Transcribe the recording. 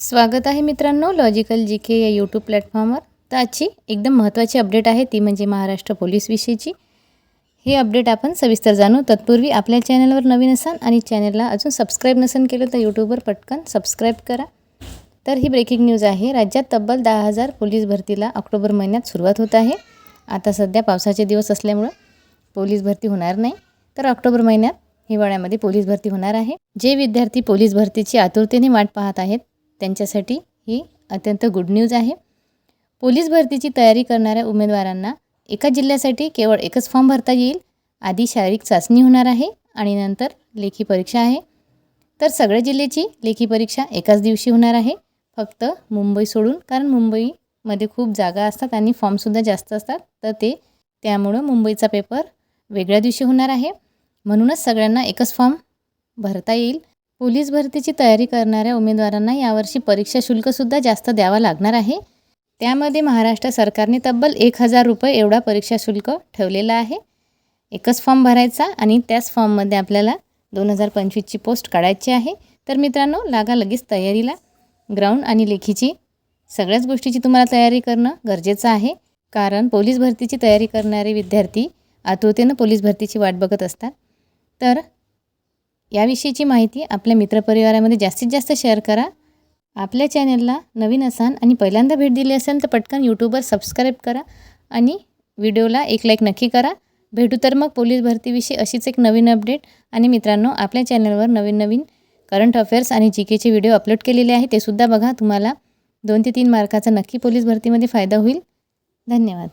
स्वागत आहे मित्रांनो लॉजिकल जी के या यूट्यूब प्लॅटफॉर्मवर तर आजची एकदम महत्त्वाची अपडेट आहे ती म्हणजे महाराष्ट्र पोलीसविषयीची हे अपडेट आपण सविस्तर जाणू. तत्पूर्वी आपल्या चॅनलवर नवीन असाल आणि चॅनलला अजून सबस्क्राईब नसेल केलं तर यूट्यूबवर पटकन सबस्क्राईब करा. तर ही ब्रेकिंग न्यूज आहे. राज्यात तब्बल दहा हजार पोलीस भरतीला ऑक्टोबर महिन्यात सुरुवात होत आहे. आता सध्या पावसाचे दिवस असल्यामुळं पोलीस भरती होणार नाही. तर ऑक्टोबर महिन्यात हिवाळ्यामध्ये पोलीस भरती होणार आहे. जे विद्यार्थी पोलीस भरतीची आतुरतेने वाट पाहत आहेत त्यांच्यासाठी ही अत्यंत गुड न्यूज आहे. पोलीस भरतीची तयारी करणाऱ्या उमेदवारांना एका जिल्ह्यासाठी केवळ एकच फॉर्म भरता येईल. आधी शारीरिक चाचणी होणार आहे आणि नंतर लेखी परीक्षा आहे. तर सगळ्या जिल्ह्याची लेखी परीक्षा एकाच दिवशी होणार आहे. फक्त मुंबई सोडून कारण मुंबईमध्ये खूप जागा असतात आणि फॉर्मसुद्धा जास्त असतात. तर ते त्यामुळं मुंबईचा पेपर वेगळ्या दिवशी होणार आहे. म्हणूनच सगळ्यांना एकच फॉर्म भरता येईल. पोलीस भरतीची तयारी करणाऱ्या उमेदवारांना यावर्षी परीक्षा शुल्कसुद्धा जास्त द्यावा लागणार आहे. त्यामध्ये महाराष्ट्र सरकारने तब्बल एक हजार रुपये एवढा परीक्षा शुल्क ठेवलेला आहे. एकच फॉर्म भरायचा आणि त्याच फॉर्ममध्ये आपल्याला दोन हजार पंचवीसची पोस्ट काढायची आहे. तर मित्रांनो लागा लगेच तयारीला. ग्राउंड आणि लेखीची सगळ्याच गोष्टीची तुम्हाला तयारी करणं गरजेचं आहे. कारण पोलीस भरतीची तयारी करणारे विद्यार्थी आतुरतेनं पोलीस भरतीची वाट बघत असतात. तर याविषयीची माहिती आपल्या मित्रपरिवारामध्ये जास्तीत जास्त शेअर करा. आपल्या चॅनलला नवीन असाल आणि पहिल्यांदा भेट दिली असेल तर पटकन यूट्यूबवर सबस्क्राईब करा आणि व्हिडिओला एक लाईक नक्की करा. भेटू तर मग पोलीस भरतीविषयी अशीच एक नवीन अपडेट आणि मित्रांनो आपल्या चॅनलवर नवीन नवीन करंट अफेअर्स आणि जी केचे व्हिडिओ अपलोड केलेले आहे ते सुद्धा बघा. तुम्हाला दोन ते तीन मार्काचा नक्की पोलीस भरतीमध्ये फायदा होईल. धन्यवाद.